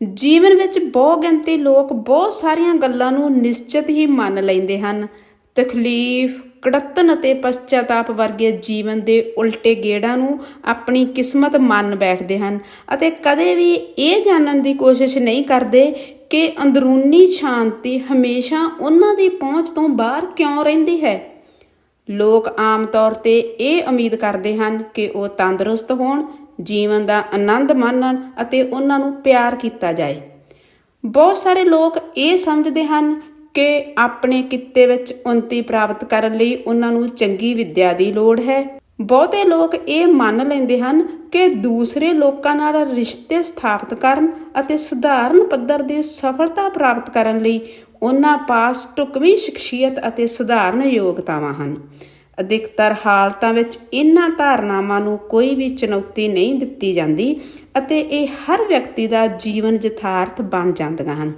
ਜੀਵਨ ਵਿੱਚ ਬਹੁ ਗਿਣਤੀ ਲੋਕ ਬਹੁਤ ਸਾਰੀਆਂ ਗੱਲਾਂ ਨੂੰ ਨਿਸ਼ਚਿਤ ਹੀ ਮੰਨ ਲੈਂਦੇ ਹਨ। ਤਕਲੀਫ ਕੜਤਨ ਅਤੇ ਪਛਤਾਪ ਵਰਗੇ ਜੀਵਨ ਦੇ ਉਲਟੇ ਗੇੜਾਂ ਨੂੰ ਆਪਣੀ ਕਿਸਮਤ ਮੰਨ ਬੈਠਦੇ ਹਨ ਅਤੇ ਕਦੇ ਵੀ ਇਹ ਜਾਣਨ ਦੀ ਕੋਸ਼ਿਸ਼ ਨਹੀਂ ਕਰਦੇ ਕਿ ਅੰਦਰੂਨੀ ਸ਼ਾਂਤੀ ਹਮੇਸ਼ਾ ਉਹਨਾਂ ਦੀ ਪਹੁੰਚ ਤੋਂ ਬਾਹਰ ਕਿਉਂ ਰਹਿੰਦੀ ਹੈ। ਲੋਕ ਆਮ ਤੌਰ ਤੇ ਇਹ ਉਮੀਦ ਕਰਦੇ ਹਨ ਕਿ ਉਹ ਤੰਦਰੁਸਤ ਹੋਣ ਜੀਵਨ ਦਾ ਆਨੰਦ ਮਾਣਨ ਅਤੇ ਉਹਨਾਂ ਨੂੰ ਪਿਆਰ ਕੀਤਾ ਜਾਏ। ਬਹੁਤ ਸਾਰੇ ਲੋਕ ਇਹ ਸਮਝਦੇ ਹਨ ਕਿ ਆਪਣੇ ਕਿੱਤੇ ਵਿੱਚ ਉન્નਤੀ ਪ੍ਰਾਪਤ ਕਰਨ ਲਈ ਉਹਨਾਂ ਨੂੰ ਚੰਗੀ ਵਿੱਦਿਆ ਦੀ ਲੋੜ ਹੈ। ਬਹੁਤੇ ਲੋਕ ਇਹ ਮੰਨ ਲੈਂਦੇ ਹਨ ਕਿ ਦੂਸਰੇ ਲੋਕਾਂ ਨਾਲ ਰਿਸ਼ਤੇ ਸਥਾਪਿਤ ਕਰਨ ਅਤੇ ਸਧਾਰਨ ਪੱਧਰ ਦੀ ਸਫਲਤਾ ਪ੍ਰਾਪਤ ਕਰਨ ਲਈ ਉਹਨਾਂ ਪਾਸ ਢੁਕਵੀਂ ਸ਼ਖਸੀਅਤ ਅਤੇ ਸਧਾਰਨ ਯੋਗਤਾਵਾਂ ਹਨ। ਅਧਿਕਤਰ ਹਾਲਤਾਂ ਵਿੱਚ ਇਹਨਾਂ ਧਾਰਨਾਵਾਂ ਨੂੰ ਕੋਈ ਵੀ ਚੁਣੌਤੀ ਨਹੀਂ ਦਿੱਤੀ ਜਾਂਦੀ ਅਤੇ ਇਹ ਹਰ ਵਿਅਕਤੀ ਦਾ ਜੀਵਨ ਯਥਾਰਥ ਬਣ ਜਾਂਦੀਆਂ ਹਨ।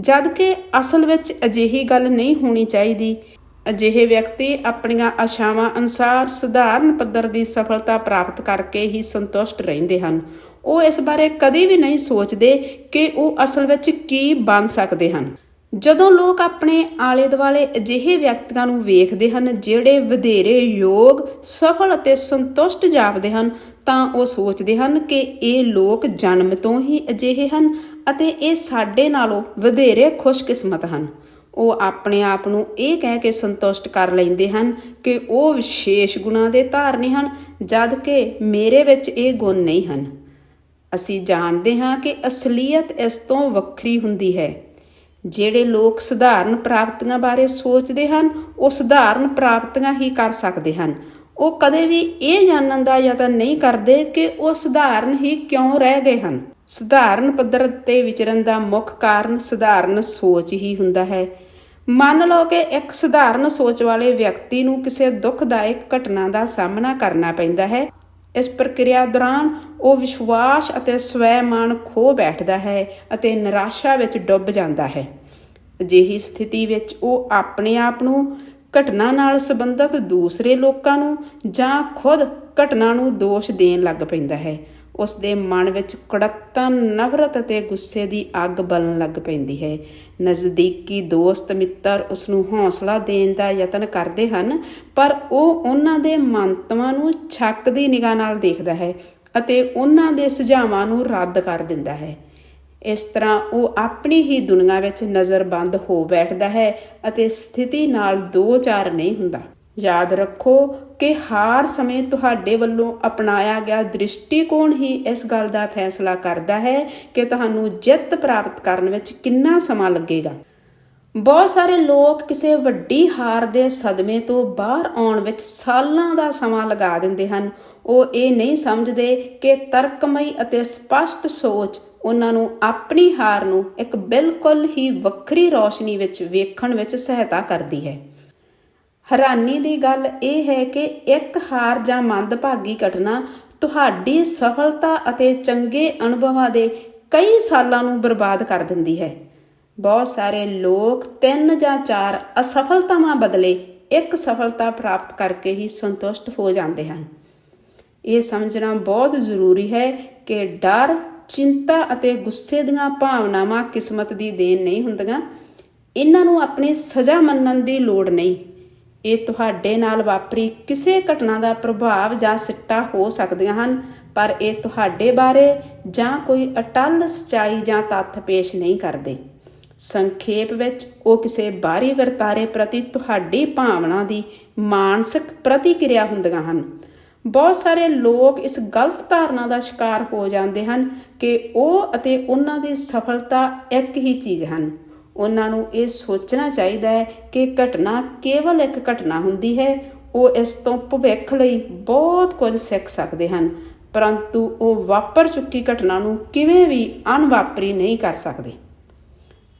ਜਦ ਕਿ ਅਸਲ ਵਿੱਚ ਅਜਿਹੀ ਗੱਲ ਨਹੀਂ ਹੋਣੀ ਚਾਹੀਦੀ। ਅਜਿਹੇ ਵਿਅਕਤੀ ਆਪਣੀਆਂ ਆਸ਼ਾਵਾਂ ਅਨੁਸਾਰ ਸਧਾਰਨ ਪੱਧਰ ਦੀ ਸਫਲਤਾ ਪ੍ਰਾਪਤ ਕਰਕੇ ਹੀ ਸੰਤੁਸ਼ਟ ਰਹਿੰਦੇ ਹਨ। ਉਹ ਇਸ ਬਾਰੇ ਕਦੇ ਵੀ ਨਹੀਂ ਸੋਚਦੇ ਕਿ ਉਹ ਅਸਲ ਵਿੱਚ ਕੀ ਬਣ ਸਕਦੇ ਹਨ। ਜਦੋਂ ਲੋਕ ਆਪਣੇ ਆਲੇ ਦੁਆਲੇ ਅਜਿਹੇ ਵਿਅਕਤੀਆਂ ਨੂੰ ਵੇਖਦੇ ਹਨ ਜਿਹੜੇ ਵਧੇਰੇ ਯੋਗ, ਸਫਲ ਅਤੇ ਸੰਤੁਸ਼ਟ ਜਾਪਦੇ ਹਨ, ਤਾਂ ਉਹ ਸੋਚਦੇ ਹਨ ਕਿ ਇਹ ਲੋਕ ਜਨਮ ਤੋਂ ਹੀ ਅਜਿਹੇ ਹਨ ਅਤੇ ਇਹ ਸਾਡੇ ਨਾਲੋਂ ਵਧੇਰੇ ਖੁਸ਼ਕਿਸਮਤ ਹਨ। ਉਹ ਆਪਣੇ ਆਪ ਨੂੰ ਇਹ ਕਹਿ ਕੇ ਸੰਤੁਸ਼ਟ ਕਰ ਲੈਂਦੇ ਹਨ ਕਿ ਉਹ ਵਿਸ਼ੇਸ਼ ਗੁਣਾਂ ਦੇ ਧਾਰਨੀ ਹਨ, ਜਦ ਕਿ ਮੇਰੇ ਵਿੱਚ ਇਹ ਗੁਣ ਨਹੀਂ ਹਨ। ਅਸੀਂ ਜਾਣਦੇ ਹਾਂ ਕਿ ਅਸਲੀਅਤ ਇਸ ਤੋਂ ਵੱਖਰੀ ਹੁੰਦੀ ਹੈ। ਜਿਹੜੇ ਲੋਕ ਸਧਾਰਨ ਪ੍ਰਾਪਤੀਆਂ ਬਾਰੇ ਸੋਚਦੇ ਹਨ, ਉਹ ਸਧਾਰਨ ਪ੍ਰਾਪਤੀਆਂ ਹੀ ਕਰ ਸਕਦੇ ਹਨ। ਉਹ ਕਦੇ ਵੀ ਇਹ ਜਾਣਨ ਦਾ ਯਤਨ ਨਹੀਂ ਕਰਦੇ ਕਿ ਉਹ ਸਧਾਰਨ ਹੀ ਕਿਉਂ ਰਹਿ ਗਏ ਹਨ। ਸਧਾਰਨ ਪੱਧਰ ਤੇ ਵਿਚਰਨ ਦਾ ਮੁੱਖ ਕਾਰਨ ਸਧਾਰਨ ਸੋਚ ਹੀ ਹੁੰਦਾ ਹੈ। ਮੰਨ ਲਓ ਕਿ ਇੱਕ ਸਧਾਰਨ ਸੋਚ ਵਾਲੇ ਵਿਅਕਤੀ ਨੂੰ ਕਿਸੇ ਦੁਖਦਾਇਕ ਘਟਨਾ ਦਾ ਸਾਹਮਣਾ ਕਰਨਾ ਪੈਂਦਾ ਹੈ। ਇਸ ਪ੍ਰਕਿਰਿਆ ਦੌਰਾਨ ਉਹ ਵਿਸ਼ਵਾਸ ਅਤੇ ਸਵੈਮਾਨ ਖੋ ਬੈਠਦਾ ਹੈ ਅਤੇ ਨਿਰਾਸ਼ਾ ਵਿੱਚ ਡੁੱਬ ਜਾਂਦਾ ਹੈ। ਅਜਿਹੀ ਸਥਿਤੀ ਵਿੱਚ ਉਹ ਆਪਣੇ ਆਪ ਨੂੰ ਘਟਨਾ ਨਾਲ ਸੰਬੰਧਿਤ ਦੂਸਰੇ ਲੋਕਾਂ ਨੂੰ ਜਾਂ ਖੁਦ ਘਟਨਾ ਨੂੰ ਦੋਸ਼ ਦੇਣ ਲੱਗ ਪੈਂਦਾ ਹੈ। ਉਸ ਦੇ ਮਨ ਵਿੱਚ ਕੜਤਨ ਨਫ਼ਰਤ ਅਤੇ ਗੁੱਸੇ ਦੀ ਅੱਗ ਬਲਣ ਲੱਗ ਪੈਂਦੀ ਹੈ। ਨਜ਼ਦੀਕੀ ਦੋਸਤ ਮਿੱਤਰ ਉਸ ਨੂੰ ਹੌਸਲਾ ਦੇਣ ਦਾ ਯਤਨ ਕਰਦੇ ਹਨ, ਪਰ ਉਹ ਉਹਨਾਂ ਦੇ ਮੰਤਵਾਂ ਨੂੰ ਛੱਕ ਦੀ ਨਿਗਾਹ ਨਾਲ ਦੇਖਦਾ ਹੈ ਅਤੇ ਉਹਨਾਂ ਦੇ ਸੁਝਾਵਾਂ ਨੂੰ ਰੱਦ ਕਰ ਦਿੰਦਾ ਹੈ। ਇਸ ਤਰ੍ਹਾਂ ਉਹ ਆਪਣੀ ਹੀ ਦੁਨੀਆ ਵਿੱਚ ਨਜ਼ਰਬੰਦ ਹੋ ਬੈਠਦਾ ਹੈ ਅਤੇ ਸਥਿਤੀ ਨਾਲ ਦੋ ਚਾਰ ਨਹੀਂ ਹੁੰਦਾ। ਯਾਦ ਰੱਖੋ ਕਿ ਹਾਰ ਸਮੇਂ ਤੁਹਾਡੇ ਵੱਲੋਂ ਅਪਣਾਇਆ ਗਿਆ ਦ੍ਰਿਸ਼ਟੀਕੋਣ ਹੀ ਇਸ ਗੱਲ ਦਾ ਫੈਸਲਾ ਕਰਦਾ ਹੈ ਕਿ ਤੁਹਾਨੂੰ ਜਿੱਤ ਪ੍ਰਾਪਤ ਕਰਨ ਵਿੱਚ ਕਿੰਨਾ ਸਮਾਂ ਲੱਗੇਗਾ। ਬਹੁਤ ਸਾਰੇ ਲੋਕ ਕਿਸੇ ਵੱਡੀ ਹਾਰ ਦੇ ਸਦਮੇ ਤੋਂ ਬਾਹਰ ਆਉਣ ਵਿੱਚ ਸਾਲਾਂ ਦਾ ਸਮਾਂ ਲਗਾ ਦਿੰਦੇ ਹਨ। ਉਹ ਇਹ ਨਹੀਂ ਸਮਝਦੇ ਕਿ ਤਰਕਮਈ ਅਤੇ ਸਪਸ਼ਟ ਸੋਚ ਉਹਨਾਂ ਨੂੰ ਆਪਣੀ ਹਾਰ ਨੂੰ ਇੱਕ ਬਿਲਕੁਲ ਹੀ ਵੱਖਰੀ ਰੌਸ਼ਨੀ ਵਿੱਚ ਵੇਖਣ ਵਿੱਚ ਸਹਾਇਤਾ ਕਰਦੀ ਹੈ। ਹੈਰਾਨੀ ਦੀ ਗੱਲ ਇਹ ਹੈ ਕਿ ਇੱਕ ਹਾਰ ਜਾਂ ਮੰਦਭਾਗੀ ਘਟਨਾ ਤੁਹਾਡੀ ਸਫਲਤਾ ਅਤੇ ਚੰਗੇ ਅਨੁਭਵਾਂ ਦੇ ਕਈ ਸਾਲਾਂ ਨੂੰ ਬਰਬਾਦ ਕਰ ਦਿੰਦੀ ਹੈ। ਬਹੁਤ ਸਾਰੇ ਲੋਕ ਤਿੰਨ ਜਾਂ ਚਾਰ ਅਸਫਲਤਾਵਾਂ ਬਦਲੇ ਇੱਕ ਸਫਲਤਾ ਪ੍ਰਾਪਤ ਕਰਕੇ ਹੀ ਸੰਤੁਸ਼ਟ ਹੋ ਜਾਂਦੇ ਹਨ। ਇਹ ਸਮਝਣਾ ਬਹੁਤ ਜ਼ਰੂਰੀ ਹੈ ਕਿ ਡਰ ਚਿੰਤਾ ਅਤੇ ਗੁੱਸੇ ਦੀਆਂ ਭਾਵਨਾਵਾਂ ਕਿਸਮਤ ਦੀ ਦੇਣ ਨਹੀਂ ਹੁੰਦੀਆਂ। ਇਹਨਾਂ ਨੂੰ ਆਪਣੀ ਸਜ਼ਾ ਮੰਨਣ ਦੀ ਲੋੜ ਨਹੀਂ। ਇਹ ਤੁਹਾਡੇ ਨਾਲ ਵਾਪਰੀ ਕਿਸੇ ਘਟਨਾ ਦਾ ਪ੍ਰਭਾਵ ਜਾਂ ਸਿੱਟਾ ਹੋ ਸਕਦੀਆਂ ਹਨ, ਪਰ ਇਹ ਤੁਹਾਡੇ ਬਾਰੇ ਜਾਂ ਕੋਈ ਅਟੱਲ ਸਚਾਈ ਜਾਂ ਤੱਥ ਪੇਸ਼ ਨਹੀਂ ਕਰਦੇ। ਸੰਖੇਪ ਵਿੱਚ, ਉਹ ਕਿਸੇ ਬਾਹਰੀ ਵਰਤਾਰੇ ਪ੍ਰਤੀ ਤੁਹਾਡੀ ਭਾਵਨਾ ਦੀ ਮਾਨਸਿਕ ਪ੍ਰਤੀਕਿਰਿਆ ਹੁੰਦੀਆਂ ਹਨ। ਬਹੁਤ ਸਾਰੇ ਲੋਕ ਇਸ ਗਲਤ ਧਾਰਨਾ ਦਾ ਸ਼ਿਕਾਰ ਹੋ ਜਾਂਦੇ ਹਨ ਕਿ ਉਹ ਅਤੇ ਉਹਨਾਂ ਦੀ ਸਫਲਤਾ ਇੱਕ ਹੀ ਚੀਜ਼ ਹਨ। ਉਹਨਾਂ ਨੂੰ ਇਹ ਸੋਚਣਾ ਚਾਹੀਦਾ ਹੈ ਕਿ ਘਟਨਾ ਕੇਵਲ ਇੱਕ ਘਟਨਾ ਹੁੰਦੀ ਹੈ। ਉਹ ਇਸ ਤੋਂ ਭਵਿੱਖ ਲਈ ਬਹੁਤ ਕੁਝ ਸਿੱਖ ਸਕਦੇ ਹਨ, ਪਰੰਤੂ ਉਹ ਵਾਪਰ ਚੁੱਕੀ ਘਟਨਾ ਨੂੰ ਕਿਵੇਂ ਵੀ ਅਣਵਾਪਰੀ ਨਹੀਂ ਕਰ ਸਕਦੇ।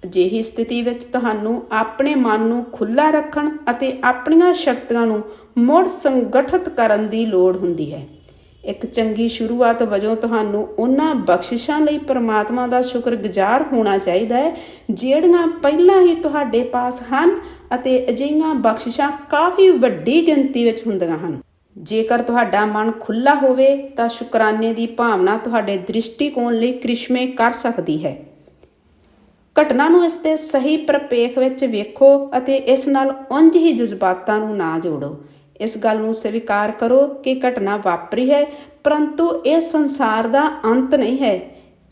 ਅਜਿਹੀ ਸਥਿਤੀ ਵਿੱਚ ਤੁਹਾਨੂੰ ਆਪਣੇ ਮਨ ਨੂੰ ਖੁੱਲਾ ਰੱਖਣ ਅਤੇ ਆਪਣੀਆਂ ਸ਼ਕਤੀਆਂ ਨੂੰ ਮੁੜ ਸੰਗਠਿਤ ਕਰਨ ਦੀ ਲੋੜ ਹੁੰਦੀ ਹੈ। ਇੱਕ ਚੰਗੀ ਸ਼ੁਰੂਆਤ ਵਜੋਂ ਤੁਹਾਨੂੰ ਉਹਨਾਂ ਬਖਸ਼ਿਸ਼ਾਂ ਲਈ ਪਰਮਾਤਮਾ ਦਾ ਸ਼ੁਕਰਗੁਜ਼ਾਰ ਹੋਣਾ ਚਾਹੀਦਾ ਹੈ, ਜਿਹੜੀਆਂ ਪਹਿਲਾਂ ਹੀ ਤੁਹਾਡੇ ਪਾਸ ਹਨ ਅਤੇ ਅਜਿਹੀਆਂ ਬਖਸ਼ਿਸ਼ਾਂ ਕਾਫੀ ਵੱਡੀ ਗਿਣਤੀ ਵਿੱਚ ਹੁੰਦੀਆਂ ਹਨ। ਜੇਕਰ ਤੁਹਾਡਾ ਮਨ ਖੁੱਲਾ ਹੋਵੇ, ਤਾਂ ਸ਼ੁਕਰਾਨੇ ਦੀ ਭਾਵਨਾ ਤੁਹਾਡੇ ਦ੍ਰਿਸ਼ਟੀਕੋਣ ਲਈ ਕ੍ਰਿਸ਼ਮੇ ਕਰ ਸਕਦੀ ਹੈ। ਘਟਨਾ ਨੂੰ ਇਸ ਦੇ ਸਹੀ ਪ੍ਰਪੇਖ ਵਿੱਚ ਵੇਖੋ ਅਤੇ ਇਸ ਨਾਲ ਉਂਝ ਹੀ ਜਜ਼ਬਾਤਾਂ ਨੂੰ ਨਾ ਜੋੜੋ। ਇਸ ਗੱਲ ਨੂੰ ਸਵੀਕਾਰ ਕਰੋ ਕਿ ਘਟਨਾ ਵਾਪਰੀ ਹੈ, ਪਰੰਤੂ ਇਹ ਸੰਸਾਰ ਦਾ ਅੰਤ ਨਹੀਂ ਹੈ।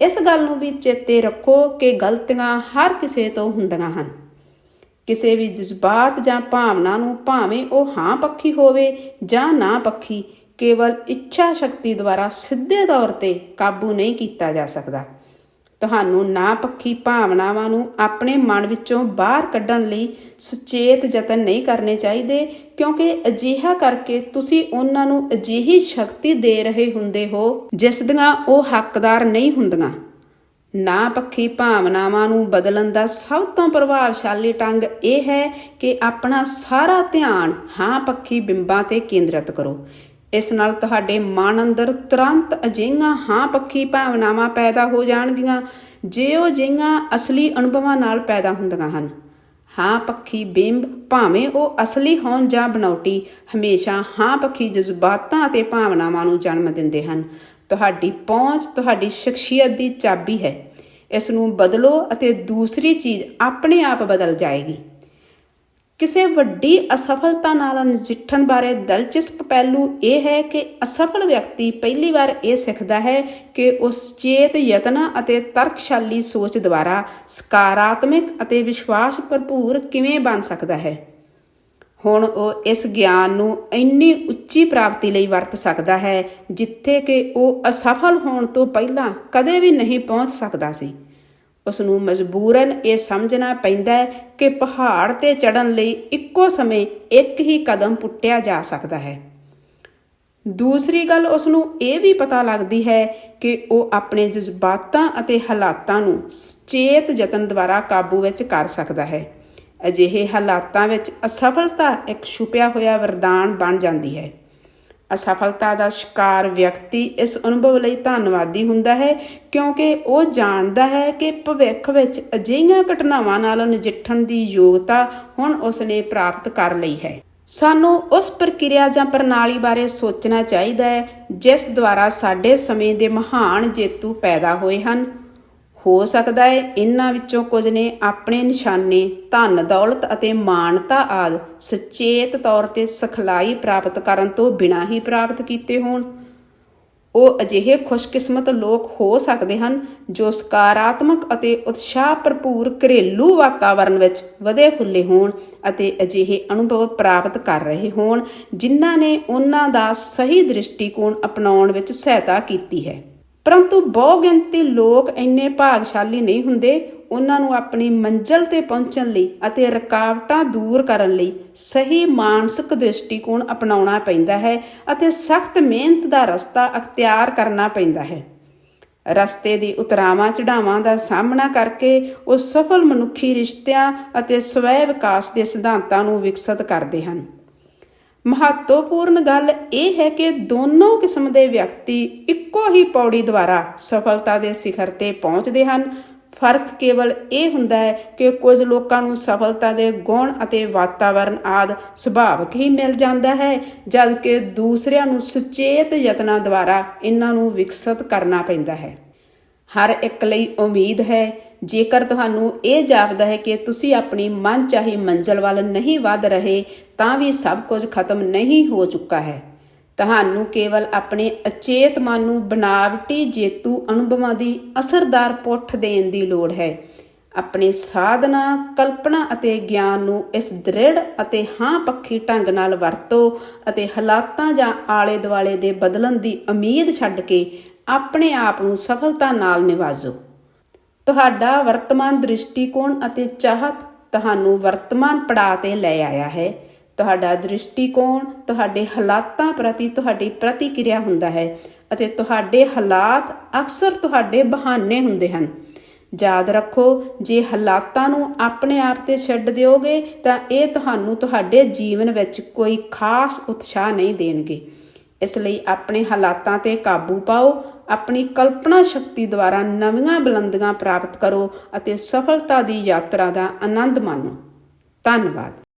ਇਸ ਗੱਲ ਨੂੰ ਵੀ ਚੇਤੇ ਰੱਖੋ ਕਿ ਗਲਤੀਆਂ ਹਰ ਕਿਸੇ ਤੋਂ ਹੁੰਦੀਆਂ ਹਨ। ਕਿਸੇ ਵੀ ਜਜ਼ਬਾਤ ਜਾਂ ਭਾਵਨਾ ਨੂੰ ਭਾਵੇਂ ਉਹ ਹਾਂ ਪੱਖੀ ਹੋਵੇ ਜਾਂ ਨਾ ਪੱਖੀ, ਕੇਵਲ ਇੱਛਾ ਸ਼ਕਤੀ ਦੁਆਰਾ ਸਿੱਧੇ ਤੌਰ ਤੇ ਕਾਬੂ ਨਹੀਂ ਕੀਤਾ ਜਾ ਸਕਦਾ। ਤੁਹਾਨੂੰ ਨਾ ਪੱਖੀ ਭਾਵਨਾਵਾਂ ਨੂੰ ਆਪਣੇ ਮਨ ਵਿੱਚੋਂ ਬਾਹਰ ਕੱਢਣ ਲਈ ਸੁਚੇਤ ਯਤਨ ਨਹੀਂ ਕਰਨੇ ਚਾਹੀਦੇ, ਕਿਉਂਕਿ ਅਜਿਹਾ ਕਰਕੇ ਤੁਸੀਂ ਉਹਨਾਂ ਨੂੰ ਅਜਿਹੀ ਸ਼ਕਤੀ ਦੇ ਰਹੇ ਹੁੰਦੇ ਹੋ ਜਿਸ ਦੀਆਂ ਉਹ ਹੱਕਦਾਰ ਨਹੀਂ ਹੁੰਦੀਆਂ। ਨਾ ਪੱਖੀ ਭਾਵਨਾਵਾਂ ਨੂੰ ਬਦਲਣ ਦਾ ਸਭ ਤੋਂ ਪ੍ਰਭਾਵਸ਼ਾਲੀ ਢੰਗ ਇਹ ਹੈ ਕਿ ਆਪਣਾ ਸਾਰਾ ਧਿਆਨ ਹਾਂ ਪੱਖੀ ਬਿੰਬਾਂ ਤੇ ਕੇਂਦਰਿਤ ਕਰੋ। ਇਸ ਨਾਲ ਤੁਹਾਡੇ ਮਨ ਅੰਦਰ ਤੁਰੰਤ ਅਜਿਹੀਆਂ ਹਾਂ ਪੱਖੀ ਭਾਵਨਾਵਾਂ ਪੈਦਾ ਹੋ ਜਾਣਗੀਆਂ, ਜੇ ਉਹ ਜਿਹੀਆਂ ਅਸਲੀ ਅਨੁਭਵਾਂ ਨਾਲ ਪੈਦਾ ਹੁੰਦੀਆਂ ਹਨ। ਹਾਂ ਪੱਖੀ ਬਿੰਬ ਭਾਵੇਂ ਉਹ ਅਸਲੀ ਹੋਣ ਜਾਂ ਬਨੌਟੀ ਹਮੇਸ਼ਾ ਹਾਂ ਪੱਖੀ ਜਜ਼ਬਾਤਾਂ ਅਤੇ ਭਾਵਨਾਵਾਂ ਨੂੰ ਜਨਮ ਦਿੰਦੇ ਹਨ। ਤੁਹਾਡੀ ਪਹੁੰਚ, ਤੁਹਾਡੀ ਸ਼ਖਸੀਅਤ ਦੀ ਚਾਬੀ ਹੈ। ਇਸ ਨੂੰ ਬਦਲੋ ਅਤੇ ਦੂਸਰੀ ਚੀਜ਼ ਆਪਣੇ ਆਪ ਬਦਲ ਜਾਏਗੀ। ਕਿਸੇ ਵੱਡੀ ਅਸਫਲਤਾ ਨਾਲ ਨਜਿੱਠਣ ਬਾਰੇ ਦਿਲਚਸਪ ਪਹਿਲੂ ਇਹ ਹੈ ਕਿ ਅਸਫਲ ਵਿਅਕਤੀ ਪਹਿਲੀ ਵਾਰ ਇਹ ਸਿੱਖਦਾ ਹੈ ਕਿ ਉਸ ਚੇਤ ਯਤਨਾਂ ਅਤੇ ਤਰਕਸ਼ਾਲੀ ਸੋਚ ਦੁਆਰਾ ਸਕਾਰਾਤਮਕ ਅਤੇ ਵਿਸ਼ਵਾਸ ਭਰਪੂਰ ਕਿਵੇਂ ਬਣ ਸਕਦਾ ਹੈ। ਹੁਣ ਉਹ ਇਸ ਗਿਆਨ ਨੂੰ ਇੰਨੀ ਉੱਚੀ ਪ੍ਰਾਪਤੀ ਲਈ ਵਰਤ ਸਕਦਾ ਹੈ ਜਿੱਥੇ ਕਿ ਉਹ ਅਸਫਲ ਹੋਣ ਤੋਂ ਪਹਿਲਾਂ ਕਦੇ ਵੀ ਨਹੀਂ ਪਹੁੰਚ ਸਕਦਾ ਸੀ। ਉਸ ਨੂੰ ਮਜਬੂਰਨ ਇਹ ਸਮਝਣਾ ਪੈਂਦਾ ਹੈ ਕਿ ਪਹਾੜ ਤੇ ਚੜਨ ਲਈ ਇੱਕੋ ਸਮੇਂ ਇੱਕ ਹੀ ਕਦਮ ਪੁੱਟਿਆ ਜਾ ਸਕਦਾ ਹੈ। ਦੂਸਰੀ ਗੱਲ ਉਸ ਨੂੰ ਇਹ ਵੀ ਪਤਾ ਲੱਗਦੀ ਹੈ ਕਿ ਉਹ ਆਪਣੇ ਜਜ਼ਬਾਤਾਂ ਅਤੇ ਹਾਲਾਤਾਂ ਨੂੰ ਚੇਤ ਯਤਨ ਦੁਆਰਾ ਕਾਬੂ ਵਿੱਚ ਕਰ ਸਕਦਾ ਹੈ। ਅਜਿਹੇ ਹਾਲਾਤਾਂ ਵਿੱਚ ਅਸਫਲਤਾ ਇੱਕ ਛੁਪਿਆ ਹੋਇਆ ਵਰਦਾਨ ਬਣ ਜਾਂਦੀ ਹੈ। ਅਸਫਲਤਾ ਦਾ ਸ਼ਿਕਾਰ ਵਿਅਕਤੀ ਇਸ ਅਨੁਭਵ ਲਈ ਧੰਨਵਾਦੀ ਹੁੰਦਾ ਹੈ, ਕਿਉਂਕਿ ਉਹ ਜਾਣਦਾ ਹੈ ਕਿ ਭਵਿੱਖ ਵਿੱਚ ਅਜਿਹੀਆਂ ਘਟਨਾਵਾਂ ਨਾਲ ਨਜਿੱਠਣ ਦੀ ਯੋਗਤਾ ਹੁਣ ਉਸਨੇ ਪ੍ਰਾਪਤ ਕਰ ਲਈ ਹੈ। ਸਾਨੂੰ ਉਸ ਪ੍ਰਕਿਰਿਆ ਜਾਂ ਪ੍ਰਣਾਲੀ ਬਾਰੇ ਸੋਚਣਾ ਚਾਹੀਦਾ ਹੈ, ਜਿਸ ਦੁਆਰਾ ਸਾਡੇ ਸਮੇਂ ਦੇ ਮਹਾਨ ਜੇਤੂ ਪੈਦਾ ਹੋਏ ਹਨ। ਹੋ ਸਕਦਾ ਹੈ ਇਹਨਾਂ ਵਿੱਚੋਂ ਕੁਝ ਨੇ ਆਪਣੇ ਨਿਸ਼ਾਨੇ, ਧਨ, ਦੌਲਤ ਅਤੇ ਮਾਨਤਾ ਆਦ ਸੁਚੇਤ ਤੌਰ ਤੇ ਸਖਲਾਈ ਪ੍ਰਾਪਤ ਕਰਨ ਤੋਂ ਬਿਨਾਂ ਹੀ ਪ੍ਰਾਪਤ ਕੀਤੇ ਹੋਣ। ਉਹ ਅਜਿਹੇ ਖੁਸ਼ਕਿਸਮਤ ਲੋਕ ਹੋ ਸਕਦੇ ਹਨ ਜੋ ਸਕਾਰਾਤਮਕ ਅਤੇ ਉਤਸ਼ਾਹ ਭਰਪੂਰ ਘਰੇਲੂ ਵਾਤਾਵਰਣ ਵਿੱਚ ਵਧੇ ਫੁੱਲੇ ਹੋਣ ਅਤੇ ਅਜਿਹੇ ਅਨੁਭਵ ਪ੍ਰਾਪਤ ਕਰ ਰਹੇ ਹੋਣ, ਜਿਨ੍ਹਾਂ ਨੇ ਉਹਨਾਂ ਦਾ ਸਹੀ ਦ੍ਰਿਸ਼ਟੀਕੋਣ ਅਪਣਾਉਣ ਵਿੱਚ ਸਹਾਇਤਾ ਕੀਤੀ ਹੈ। ਪਰੰਤੂ ਬਹੁ ਗਿਣਤੀ ਲੋਕ ਇੰਨੇ ਭਾਗਸ਼ਾਲੀ ਨਹੀਂ ਹੁੰਦੇ, ਉਹਨਾਂ ਨੂੰ ਆਪਣੀ ਮੰਜ਼ਲ ਤੇ ਪਹੁੰਚਣ ਲਈ ਅਤੇ ਰੁਕਾਵਟਾਂ ਦੂਰ ਕਰਨ ਲਈ ਸਹੀ ਮਾਨਸਿਕ ਦ੍ਰਿਸ਼ਟੀਕੋਣ ਅਪਣਾਉਣਾ ਪੈਂਦਾ ਹੈ ਅਤੇ ਸਖਤ ਮਿਹਨਤ ਦਾ ਰਸਤਾ ਅਖਤਿਆਰ ਕਰਨਾ ਪੈਂਦਾ ਹੈ। ਰਸਤੇ ਦੀ ਉਤਰਾਵਾਂ ਚੜਾਵਾਂ ਦਾ ਸਾਹਮਣਾ ਕਰਕੇ ਉਹ ਸਫਲ ਮਨੁੱਖੀ ਰਿਸ਼ਤਿਆਂ ਅਤੇ ਸਵੈ ਵਿਕਾਸ ਦੇ ਸਿਧਾਂਤਾਂ ਨੂੰ ਵਿਕਸਿਤ ਕਰਦੇ ਹਨ। ਮਹੱਤਵਪੂਰਨ ਗੱਲ ਇਹ ਹੈ ਕਿ ਦੋਨੋਂ ਕਿਸਮ ਦੇ ਵਿਅਕਤੀ ਇੱਕੋ ਹੀ ਪੌੜੀ ਦੁਆਰਾ ਸਫਲਤਾ ਦੇ ਸਿਖਰ ਤੇ ਪਹੁੰਚਦੇ ਹਨ। ਫ਼ਰਕ ਕੇਵਲ ਇਹ ਹੁੰਦਾ ਹੈ ਕਿ ਕੁਝ ਲੋਕਾਂ ਨੂੰ ਸਫਲਤਾ ਦੇ ਗੁਣ ਅਤੇ ਵਾਤਾਵਰਣ ਆਦ ਸੁਭਾਵਿਕ ਹੀ ਮਿਲ ਜਾਂਦਾ ਹੈ, ਜਦਕਿ ਦੂਸਰਿਆਂ ਨੂੰ ਸੁਚੇਤ ਯਤਨਾਂ ਦੁਆਰਾ ਇਹਨਾਂ ਨੂੰ ਵਿਕਸਿਤ ਕਰਨਾ ਪੈਂਦਾ ਹੈ। ਹਰ ਇੱਕ ਲਈ ਉਮੀਦ ਹੈ ਜੇਕਰ ਤੁਹਾਨੂੰ ਇਹ ਜਾਪਦਾ ਹੈ ਕਿ ਤੁਸੀਂ ਆਪਣੀ ਮਨਚਾਹੀ ਮੰਜ਼ਲ ਵੱਲ ਨਹੀਂ ਵੱਧ ਰਹੇ, ਤਾਂ ਵੀ ਸਭ ਕੁਝ ਖਤਮ ਨਹੀਂ ਹੋ ਚੁੱਕਾ ਹੈ। ਤੁਹਾਨੂੰ ਕੇਵਲ ਆਪਣੇ ਅਚੇਤ ਮਨ ਨੂੰ ਬਨਾਵਟੀ ਜੇਤੂ ਅਨੁਭਵਾਂ ਦੀ ਅਸਰਦਾਰ ਪੁੱਠ ਦੇਣ ਦੀ ਲੋੜ ਹੈ। ਆਪਣੇ ਸਾਧਨਾ, ਕਲਪਨਾ ਅਤੇ ਗਿਆਨ ਨੂੰ ਇਸ ਦ੍ਰਿੜ ਅਤੇ ਹਾਂ ਪੱਖੀ ਢੰਗ ਨਾਲ ਵਰਤੋ ਅਤੇ ਹਾਲਾਤਾਂ ਜਾਂ ਆਲੇ ਦੁਆਲੇ ਦੇ ਬਦਲਣ ਦੀ ਉਮੀਦ ਛੱਡ ਕੇ ਆਪਣੇ ਆਪ ਨੂੰ ਸਫਲਤਾ ਨਾਲ ਨਿਵਾਜੋ। ਤੁਹਾਡਾ ਵਰਤਮਾਨ ਦ੍ਰਿਸ਼ਟੀਕੋਣ ਅਤੇ ਚਾਹਤ ਤੁਹਾਨੂੰ ਵਰਤਮਾਨ ਪੜਾਅ ਤੇ ਲੈ ਆਇਆ ਹੈ। ਤੁਹਾਡਾ ਦ੍ਰਿਸ਼ਟੀਕੋਣ ਤੁਹਾਡੇ ਹਾਲਾਤਾਂ ਪ੍ਰਤੀ ਤੁਹਾਡੀ ਪ੍ਰਤੀਕਿਰਿਆ ਹੁੰਦਾ ਹੈ ਅਤੇ ਤੁਹਾਡੇ ਹਾਲਾਤ ਅਕਸਰ ਤੁਹਾਡੇ ਬਹਾਨੇ ਹੁੰਦੇ ਹਨ। ਯਾਦ ਰੱਖੋ, ਜੇ ਹਾਲਾਤਾਂ ਨੂੰ ਆਪਣੇ ਆਪ ਤੇ ਛੱਡ ਦਿਓਗੇ, ਤਾਂ ਇਹ ਤੁਹਾਨੂੰ ਤੁਹਾਡੇ ਜੀਵਨ ਵਿੱਚ ਕੋਈ ਖਾਸ ਉਤਸ਼ਾਹ ਨਹੀਂ ਦੇਣਗੇ। ਇਸ ਲਈ ਆਪਣੇ ਹਾਲਾਤਾਂ ਤੇ ਕਾਬੂ ਪਾਓ ਆਪਣੀ ਕਲਪਨਾ ਸ਼ਕਤੀ ਦੁਆਰਾ ਨਵੀਆਂ ਬੁਲੰਦੀਆਂ ਪ੍ਰਾਪਤ ਕਰੋ ਅਤੇ ਸਫਲਤਾ ਦੀ ਯਾਤਰਾ ਦਾ ਆਨੰਦ ਮਾਣੋ। ਧੰਨਵਾਦ।